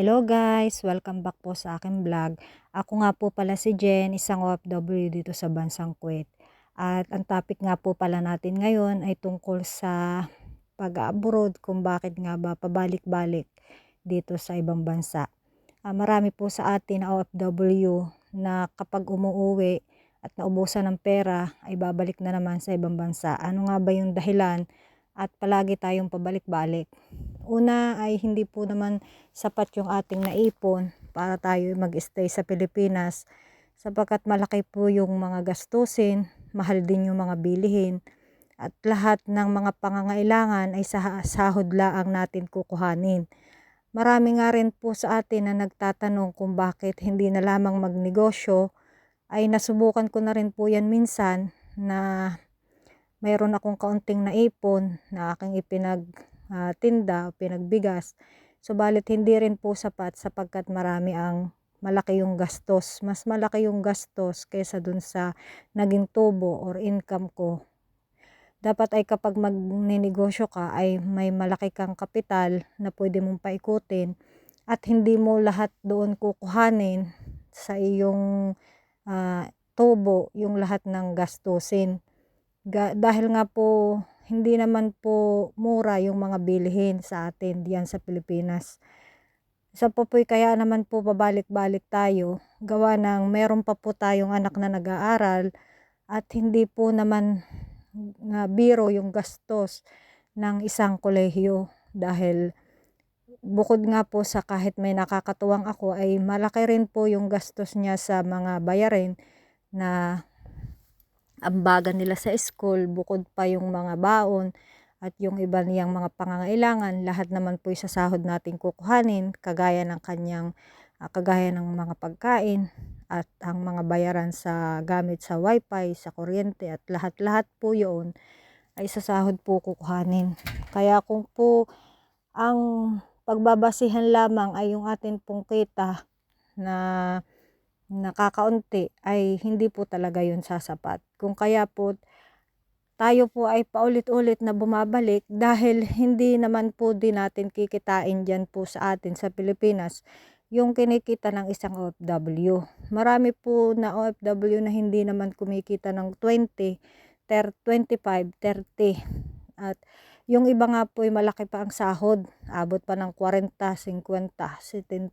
Hello guys! Welcome back po sa aking vlog. Ako nga po pala si Jen, isang OFW dito sa bansang Kuwait. At ang topic nga po pala natin ngayon ay tungkol sa pag-abroad kung bakit nga ba pabalik-balik dito sa ibang bansa. Ah, marami po sa atin na OFW na kapag umuwi at naubusan ng pera ay babalik na naman sa ibang bansa. Ano nga ba yung dahilan at palagi tayong pabalik-balik? Una ay hindi po naman sapat yung ating naipon para tayo mag-stay sa Pilipinas sapagkat malaki po yung mga gastusin, mahal din yung mga bilihin at lahat ng mga pangangailangan ay sa sahod laang natin kukuhanin. Marami nga rin po sa atin na nagtatanong kung bakit hindi na lamang magnegosyo ay nasubukan ko na rin po yan minsan na mayroon akong kaunting naipon na aking ipinag uh, tinda o pinagbigas. Subalit hindi rin po sapat sapagkat marami ang malaki yung gastos. Mas malaki yung gastos kaysa dun sa naging tubo or income ko. Dapat ay kapag magninegosyo ka ay may malaki kang kapital na pwede mong paikutin at hindi mo lahat doon kukuhanin sa iyong uh, tubo yung lahat ng gastusin. Ga- dahil nga po hindi naman po mura yung mga bilihin sa atin diyan sa Pilipinas. Sa po po'y kaya naman po pabalik-balik tayo, gawa ng meron pa po tayong anak na nag-aaral at hindi po naman nga biro yung gastos ng isang kolehiyo dahil bukod nga po sa kahit may nakakatuwang ako ay malaki rin po yung gastos niya sa mga bayarin na ambagan nila sa school, bukod pa yung mga baon at yung iba niyang mga pangangailangan, lahat naman po sa sahod natin kukuhanin, kagaya ng kanyang, uh, kagaya ng mga pagkain at ang mga bayaran sa gamit sa wifi, sa kuryente at lahat-lahat po yun ay sa sahod po kukuhanin. Kaya kung po ang pagbabasihan lamang ay yung atin pong kita na nakakaunti ay hindi po talaga yun sasapat. Kung kaya po tayo po ay paulit-ulit na bumabalik dahil hindi naman po din natin kikitain dyan po sa atin sa Pilipinas yung kinikita ng isang OFW. Marami po na OFW na hindi naman kumikita ng 20, 25, 30. At yung iba nga po ay malaki pa ang sahod. Abot pa ng 40, 50, 70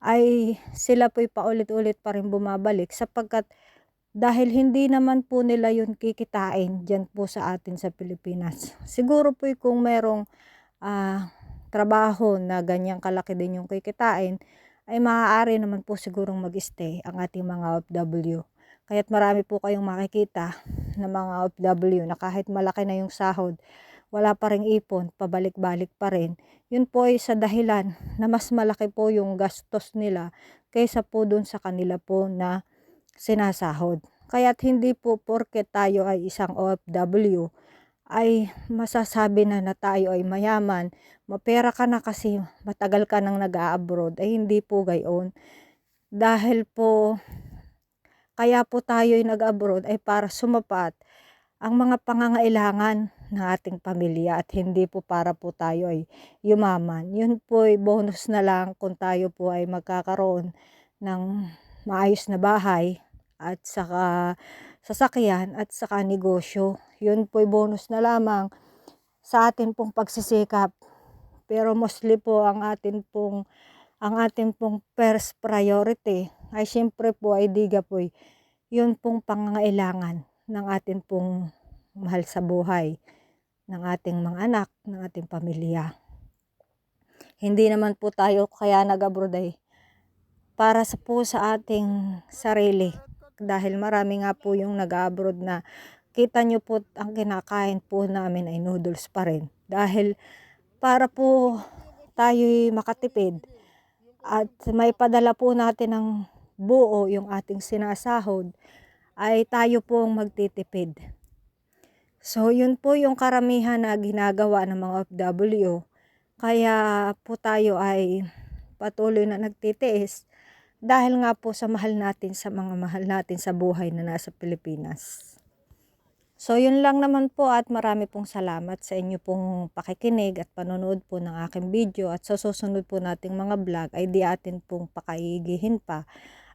ay sila po'y paulit-ulit pa rin bumabalik sapagkat dahil hindi naman po nila yun kikitain dyan po sa atin sa Pilipinas. Siguro po'y kung merong uh, trabaho na ganyang kalaki din yung kikitain, ay maaari naman po sigurong mag-stay ang ating mga OFW. Kaya't marami po kayong makikita na mga OFW na kahit malaki na yung sahod, wala pa ring ipon, pabalik-balik pa rin, yun po ay sa dahilan na mas malaki po yung gastos nila kaysa po dun sa kanila po na sinasahod. Kaya't hindi po porke tayo ay isang OFW ay masasabi na na tayo ay mayaman, mapera ka na kasi matagal ka nang nag-abroad ay hindi po gayon. Dahil po kaya po tayo ay nag-abroad ay para sumapat ang mga pangangailangan ng ating pamilya at hindi po para po tayo ay yumaman. Yun po ay bonus na lang kung tayo po ay magkakaroon ng maayos na bahay at saka sasakyan at saka negosyo. Yun po ay bonus na lamang sa atin pong pagsisikap. Pero mostly po ang atin pong ang atin pong first priority ay siyempre po ay diga po yun pong pangangailangan ng atin pong mahal sa buhay ng ating mga anak, ng ating pamilya. Hindi naman po tayo kaya nag-abroad ay para sa po sa ating sarili. Dahil marami nga po yung nag-abroad na kita nyo po ang kinakain po namin ay noodles pa rin. Dahil para po tayo'y makatipid at may padala po natin ng buo yung ating sinasahod ay tayo pong magtitipid. So, yun po yung karamihan na ginagawa ng mga OFW. Kaya po tayo ay patuloy na nagtitiis dahil nga po sa mahal natin sa mga mahal natin sa buhay na nasa Pilipinas. So yun lang naman po at marami pong salamat sa inyo pong pakikinig at panonood po ng aking video at sa susunod po nating mga vlog ay di atin pong pakaigihin pa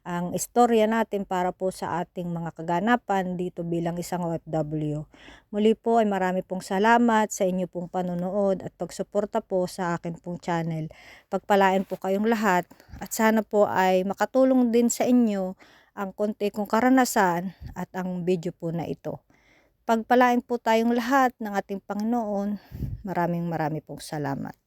ang istorya natin para po sa ating mga kaganapan dito bilang isang OFW. Muli po ay marami pong salamat sa inyo pong panonood at pagsuporta po sa akin pong channel. Pagpalain po kayong lahat at sana po ay makatulong din sa inyo ang konti kong karanasan at ang video po na ito. Pagpalain po tayong lahat ng ating Panginoon. Maraming marami pong salamat.